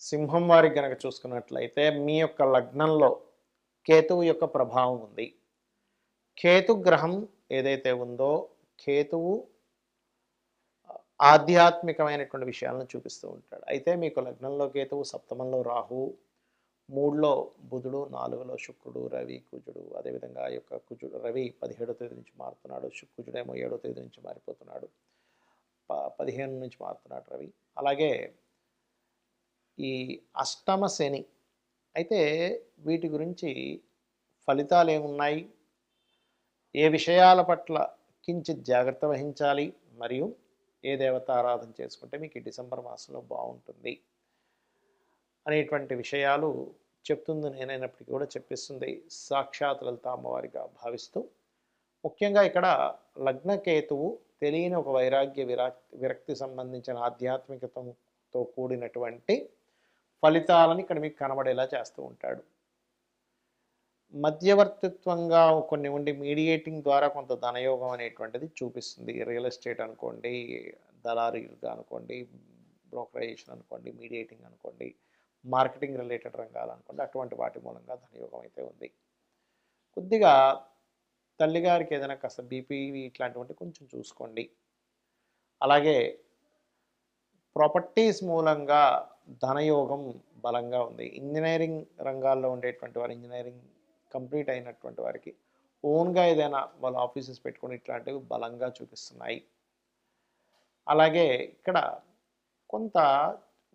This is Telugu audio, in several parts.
సింహం వారికి గనక చూసుకున్నట్లయితే మీ యొక్క లగ్నంలో కేతువు యొక్క ప్రభావం ఉంది. కేతు గ్రహం ఏదైతే ఉందో కేతువు ఆధ్యాత్మికమైనటువంటి విషయాలను చూపిస్తూ ఉంటాడు. అయితే మీకు లగ్నంలో కేతువు సప్తమంలో రాహు మూడులో బుధుడు నాలుగులో శుక్రుడు రవి కుజుడు అదేవిధంగా ఆ యొక్క కుజుడు రవి పదిహేడో తేదీ నుంచి మారుతున్నాడు శు- కుజుడేమో ఏడో తేదీ నుంచి మారిపోతున్నాడు ప పదిహేను నుంచి మారుతున్నాడు రవి. అలాగే ఈ అష్టమ శని. అయితే వీటి గురించి ఫలితాలు ఏమున్నాయి? ఏ విషయాల పట్ల కించిత్ జాగ్రత్త వహించాలి? మరియు ఏ దేవత ఆరాధన చేసుకుంటే మీకు ఈ డిసెంబర్ మాసంలో బాగుంటుంది? అనేటువంటి విషయాలు చెప్తుంది నేనైనప్పటికీ కూడా చెప్పిస్తుంది. సాక్షాత్ లలిత అమ్మవారిగా భావిస్తూ. ముఖ్యంగా ఇక్కడ లగ్నకేతువు తెలియని ఒక వైరాగ్య విరాక్ విరక్తి సంబంధించిన ఆధ్యాత్మికతతో కూడినటువంటి ఫలితాలను ఇక్కడ మీకు కనబడేలా చేస్తూ ఉంటాడు. మధ్యవర్తిత్వంగా కొన్ని ఉండి మీడియేటింగ్ ద్వారా కొంత ధనయోగం అనేటువంటిది చూపిస్తుంది. రియల్ ఎస్టేట్ అనుకోండి దళారీలుగా అనుకోండి బ్రోకరైజేషన్ అనుకోండి మీడియేటింగ్ అనుకోండి మార్కెటింగ్ రిలేటెడ్ రంగాలు అనుకోండి అటువంటి వాటి మూలంగా ధనయోగం అయితే ఉంది. కొద్దిగా తల్లిగారికి ఏదైనా కాస్త బీపీ ఇట్లాంటివంటి కొంచెం చూసుకోండి. అలాగే ప్రాపర్టీస్ మూలంగా ధనయోగం బలంగా ఉంది. ఇంజనీరింగ్ రంగాల్లో ఉండేటువంటి వారు ఇంజనీరింగ్ కంప్లీట్ అయినటువంటి వారికి ఓన్గా ఏదైనా వాళ్ళ ఆఫీసెస్ పెట్టుకుని ఇట్లాంటివి బలంగా చూపిస్తున్నాయి. అలాగే ఇక్కడ కొంత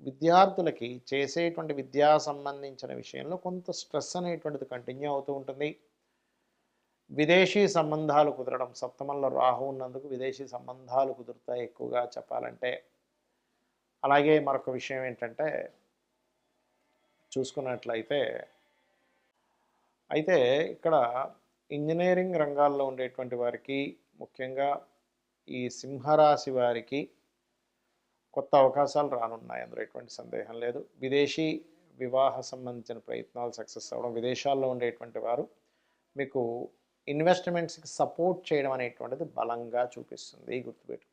విద్యార్థులకి చేసేటువంటి విద్యా సంబంధించిన విషయంలో కొంత స్ట్రెస్ అనేటువంటిది కంటిన్యూ అవుతూ ఉంటుంది. విదేశీ సంబంధాలు కుదరడం సప్తమంలో రాహు ఉన్నందుకు విదేశీ సంబంధాలు కుదురుతాయి ఎక్కువగా చెప్పాలంటే. అలాగే మరొక విషయం ఏంటంటే చూసుకున్నట్లయితే అయితే ఇక్కడ ఇంజనీరింగ్ రంగాల్లో ఉండేటువంటి వారికి ముఖ్యంగా ఈ సింహరాశి వారికి కొత్త అవకాశాలు రానున్నాయి. అందులో ఎటువంటి సందేహం లేదు. విదేశీ వివాహ సంబంధించిన ప్రయత్నాలు సక్సెస్ అవ్వడం విదేశాల్లో ఉండేటువంటి వారు మీకు ఇన్వెస్ట్మెంట్స్కి సపోర్ట్ చేయడం అనేటువంటిది బలంగా చూపిస్తుంది గుర్తుపెట్టు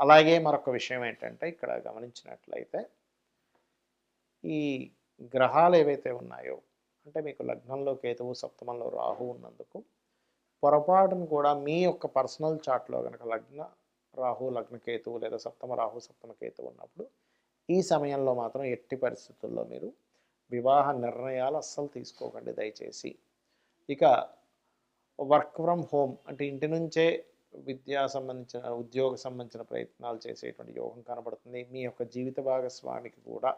అలాగే మరొక విషయం ఏంటంటే ఇక్కడ గమనించినట్లయితే ఈ గ్రహాలు ఏవైతే ఉన్నాయో అంటే మీకు లగ్నంలో కేతువు సప్తమంలో రాహు ఉన్నందుకు పొరపాటును కూడా మీ యొక్క పర్సనల్ చార్ట్లో కనుక లగ్న రాహు లగ్న కేతువు లేదా సప్తమ రాహు సప్తమ కేతువు ఉన్నప్పుడు ఈ సమయంలో మాత్రం ఎట్టి పరిస్థితుల్లో మీరు వివాహ నిర్ణయాలు అస్సలు తీసుకోకండి దయచేసి. ఇక వర్క్ ఫ్రమ్ హోమ్ అంటే ఇంటి నుంచే విద్యా సంబంధించిన ఉద్యోగ సంబంధించిన ప్రయత్నాలు చేసేటువంటి యోగం కనబడుతుంది. మీ యొక్క జీవిత భాగస్వామికి కూడా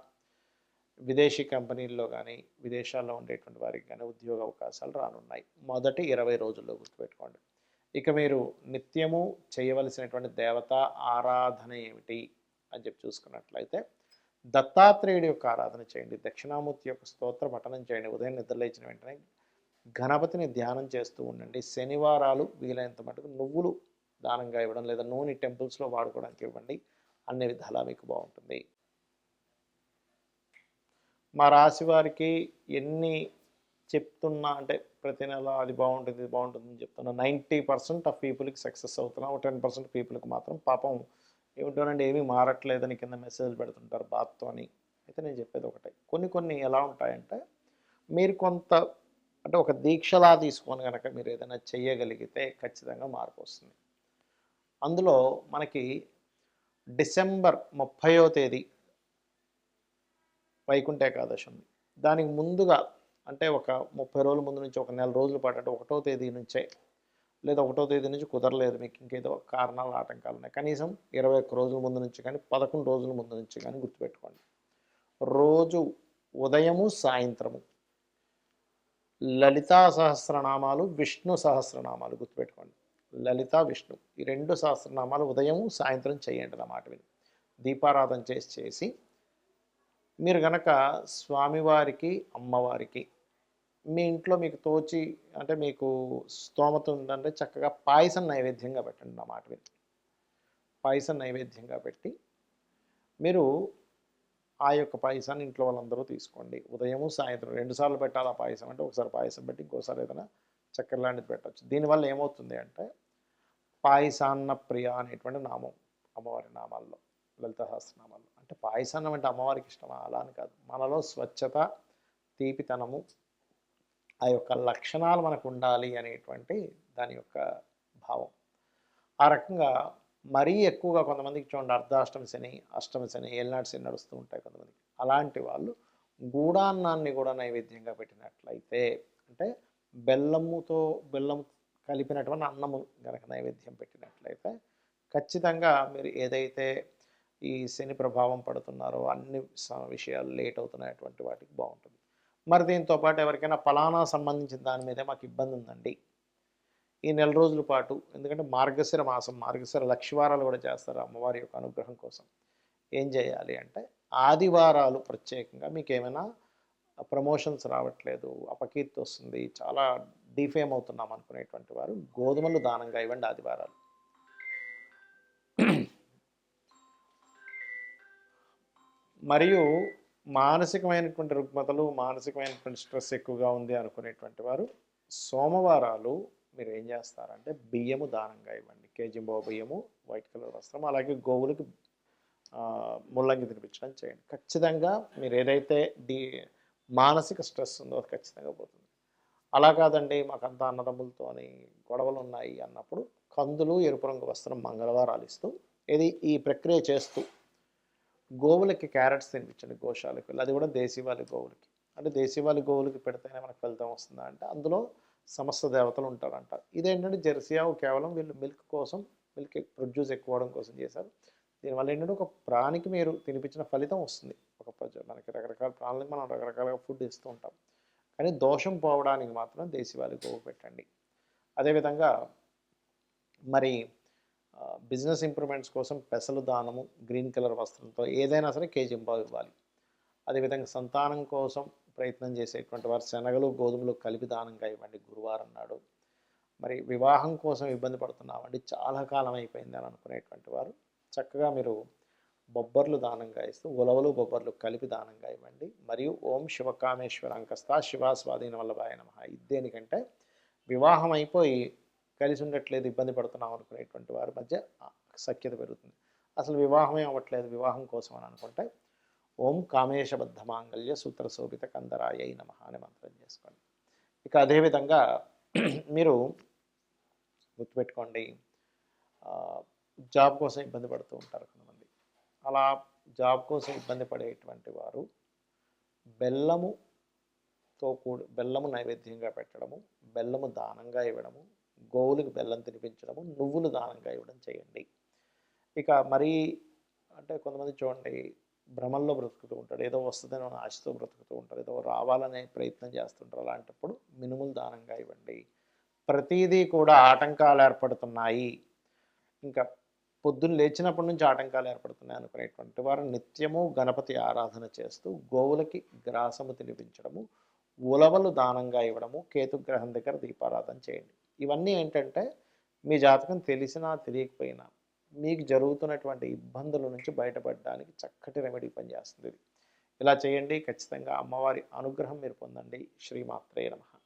విదేశీ కంపెనీల్లో కానీ విదేశాల్లో ఉండేటువంటి వారికి కానీ ఉద్యోగ అవకాశాలు రానున్నాయి. మొదటి ఇరవై రోజుల్లో గుర్తుపెట్టుకోండి. ఇక మీరు నిత్యము చేయవలసినటువంటి దేవత ఆరాధన ఏమిటి అని చెప్పి చూసుకున్నట్లయితే దత్తాత్రేయుడి యొక్క ఆరాధన చేయండి. దక్షిణామూర్తి యొక్క స్తోత్ర పఠనం చేయండి. ఉదయం నిద్రలేచిన వెంటనే గణపతిని ధ్యానం చేస్తూ ఉండండి. శనివారాలు వీలైనంత మటుకు నువ్వులు దానంగా ఇవ్వడం లేదా నూనె టెంపుల్స్లో వాడుకోవడానికి ఇవ్వండి. అన్ని విధాలా మీకు బాగుంటుంది. మా రాశి వారికి ఎన్ని చెప్తున్నా అంటే ప్రతి నెల అది బాగుంటుంది ఇది బాగుంటుంది అని చెప్తున్నా. నైంటీ పర్సెంట్ ఆఫ్ పీపుల్కి సక్సెస్ అవుతున్నాం. టెన్ పర్సెంట్ పీపుల్కి మాత్రం పాపం ఏమిటోనండి ఏమీ మారట్లేదని కింద మెసేజ్ పెడుతుంటారు బాత్తో అని. అయితే నేను చెప్పేది ఒకటే. కొన్ని కొన్ని ఎలా ఉంటాయంటే మీరు కొంత అంటే ఒక దీక్షలా తీసుకొని కనుక మీరు ఏదైనా చేయగలిగితే ఖచ్చితంగా మార్పు వస్తుంది. అందులో మనకి డిసెంబర్ ముప్పయో తేదీ వైకుంఠ ఏకాదశి ఉంది. దానికి ముందుగా అంటే ఒక ముప్పై రోజుల ముందు నుంచి ఒక నెల రోజుల పాటు అంటే ఒకటో తేదీ నుంచే లేదా ఒకటో తేదీ నుంచి కుదరలేదు మీకు ఇంకేదో కారణాలు ఆటంకాలు ఉన్నాయి. కనీసం ఇరవై ఒక్క రోజుల ముందు నుంచి కానీ పదకొండు రోజుల ముందు నుంచి కానీ గుర్తుపెట్టుకోండి. రోజు ఉదయము సాయంత్రము లలితా సహస్రనామాలు విష్ణు సహస్రనామాలు గుర్తుపెట్టుకోండి. లలిత విష్ణు ఈ రెండు సహస్రనామాలు ఉదయం సాయంత్రం చేయండి అన్నమాట విని. దీపారాధన చేసి చేసి మీరు గనక స్వామివారికి అమ్మవారికి మీ ఇంట్లో మీకు తోచి అంటే మీకు స్తోమత ఉందంటే చక్కగా పాయసం నైవేద్యంగా పెట్టండి అన్నమాట విని. పాయసం నైవేద్యంగా పెట్టి మీరు ఆ యొక్క పాయసాన్ని ఇంట్లో వాళ్ళందరూ తీసుకోండి. ఉదయము సాయంత్రం రెండుసార్లు పెట్టాలి ఆ పాయసం అంటే ఒకసారి పాయసం పెట్టి ఇంకోసారి ఏదైనా చక్కెర లాంటిది పెట్టచ్చు. దీనివల్ల ఏమవుతుంది అంటే పాయసాన్న ప్రియ అనేటువంటి నామం అమ్మవారి నామాల్లో లలిత సహస్రనామాల్లో అంటే పాయసాన్నం అంటే అమ్మవారికి ఇష్టమా? అలా అని కాదు. మనలో స్వచ్ఛత తీపితనము ఆ యొక్క లక్షణాలు మనకు ఉండాలి అనేటువంటి దాని యొక్క భావం. ఆ రకంగా మరీ ఎక్కువగా కొంతమందికి చూడండి అర్ధాష్టమి శని అష్టమి శని ఏళ్ళనాటి శని నడుస్తూ ఉంటాయి కొంతమందికి. అలాంటి వాళ్ళు గూడాన్నాన్ని కూడా నైవేద్యంగా పెట్టినట్లయితే అంటే బెల్లముతో బెల్లం కలిపినటువంటి అన్నము కనుక నైవేద్యం పెట్టినట్లయితే ఖచ్చితంగా మీరు ఏదైతే ఈ శని ప్రభావం పడుతున్నారో అన్ని స- విషయాలు లేట్ అవుతున్నటువంటి వాటికి బాగుంటుంది. మరి దీంతో పాటు ఎవరికైనా ఫలానా సంబంధించిన దాని మీదే మాకు ఇబ్బంది ఉందండి ఈ నెల రోజుల పాటు ఎందుకంటే మార్గశిర మాసం మార్గశిర లక్ష్వారాలు కూడా చేస్తారు అమ్మవారి యొక్క అనుగ్రహం కోసం. ఏం చేయాలి అంటే ఆదివారాలు ప్రత్యేకంగా మీకు ఏమైనా ప్రమోషన్స్ రావట్లేదు అపకీర్తి వస్తుంది చాలా డిఫేమ్ అవుతున్నాం అనుకునేటువంటి వారు గోధుమలు దానంగా ఇవ్వండి ఆదివారాలు. మరియు మానసికమైనటువంటి రుగ్మతలు మానసికమైనటువంటి స్ట్రెస్ ఎక్కువగా ఉంది అనుకునేటువంటి వారు సోమవారాలు మీరు ఏం చేస్తారంటే బియ్యము దానంగా ఇవ్వండి. కేజీ బో బియ్యము వైట్ కలర్ వస్త్రం అలాగే గోవులకు ముల్లంగి తినిపించడం చేయండి. ఖచ్చితంగా మీరు ఏదైతే డి మానసిక స్ట్రెస్ ఉందో అది ఖచ్చితంగా పోతుంది. అలా కాదండి మాకంతా అన్నదమ్ములతోని గొడవలు ఉన్నాయి అన్నప్పుడు కందులు ఎరుపు రంగు వస్త్రం మంగళవారాలు ఇస్తూ ఇది ఈ ప్రక్రియ చేస్తూ గోవులకి క్యారెట్స్ తినిపించండి గోశాలకు. వెళ్ళి అది కూడా దేశీవాలి గోవులకి. అంటే దేశీవాలి గోవులకి పెడితేనే మనకు ఫలితం వస్తుందా అంటే అందులో సమస్త దేవతలు ఉంటారంట. ఇదేంటంటే జెర్సీ ఆవు కేవలం వీళ్ళు మిల్క్ కోసం మిల్క్ ప్రొడ్యూస్ ఎక్కువ అవడం కోసం చేశారు. దీనివల్ల ఏంటంటే ఒక ప్రాణికి మీరు తినిపించిన ఫలితం వస్తుంది. ఒక ప్రజ- మనకి రకరకాల ప్రాణులకు మనం రకరకాలుగా ఫుడ్ ఇస్తూ ఉంటాం. కానీ దోషం పోవడానికి మాత్రం దేశీవాలి గోవు పెట్టండి. అదేవిధంగా మరి బిజినెస్ ఇంప్రూవ్మెంట్స్ కోసం పెసలు దానము గ్రీన్ కలర్ వస్త్రంతో ఏదైనా సరే కేజీ బావు ఇవ్వాలి. అదేవిధంగా సంతానం కోసం ప్రయత్నం చేసేటువంటి వారు శనగలు గోధుమలు కలిపి దానంగా ఇవ్వండి. గురువారం నాడు మరి వివాహం కోసం ఇబ్బంది పడుతున్నామండి. చాలా కాలం అయిపోయింది అని అనుకునేటువంటి వారు చక్కగా మీరు బొబ్బర్లు దానంగా ఇస్తూ ఉలవలు బొబ్బర్లు కలిపి దానంగా ఇవ్వండి. మరియు ఓం శివకామేశ్వర అంకస్తా శివాస్వాధీన వల్లభాయ నమ. ఇదేనికంటే దేనికంటే వివాహం అయిపోయి కలిసి ఉండట్లేదు ఇబ్బంది పడుతున్నాం అనుకునేటువంటి వారి మధ్య సఖ్యత పెరుగుతుంది. అసలు వివాహమే అవ్వట్లేదు వివాహం కోసం అని అనుకుంటే ఓం కామేశబద్ధ మాంగళ్య సూత్ర శోభిత కందరాయ నమ అనే మంత్రం చేసుకోండి. ఇక అదేవిధంగా మీరు గుర్తుపెట్టుకోండి జాబ్ కోసం ఇబ్బంది పడుతూ ఉంటారు కొంతమంది. అలా జాబ్ కోసం ఇబ్బంది పడేటువంటి వారు బెల్లముతో కూడి బెల్లము నైవేద్యంగా పెట్టడము బెల్లము దానంగా ఇవ్వడము గోవులకు బెల్లం తినిపించడము నువ్వులు దానంగా ఇవ్వడం చేయండి. ఇక మరీ అంటే కొంతమంది చూడండి భ్రమల్లో బ్రతుకుతూ ఉంటాడు. ఏదో వస్తుందని ఆశతో బ్రతుకుతూ ఉంటారు ఏదో రావాలనే ప్రయత్నం చేస్తుంటారు అలాంటప్పుడు మినుములు దానంగా ఇవ్వండి. ప్రతిదీ కూడా ఆటంకాలు ఏర్పడుతున్నాయి. ఇంకా పొద్దున్న లేచినప్పటి నుంచి ఆటంకాలు ఏర్పడుతున్నాయి అనుకునేటువంటి వారు నిత్యము గణపతి ఆరాధన చేస్తూ గోవులకి గ్రాసము తినిపించడము ఉలవలు దానంగా ఇవ్వడము కేతుగ్రహం దగ్గర దీపారాధన చేయండి. ఇవన్నీ ఏంటంటే మీ జాతకం తెలిసినా తెలియకపోయినా మీకు జరుగుతున్నటువంటి ఇబ్బందుల నుంచి బయటపడడానికి చక్కటి రెమెడీ పనిచేస్తుంది. ఇది ఇలా చేయండి. ఖచ్చితంగా అమ్మవారి అనుగ్రహం మీరు పొందండి. శ్రీమాత్రే నమః.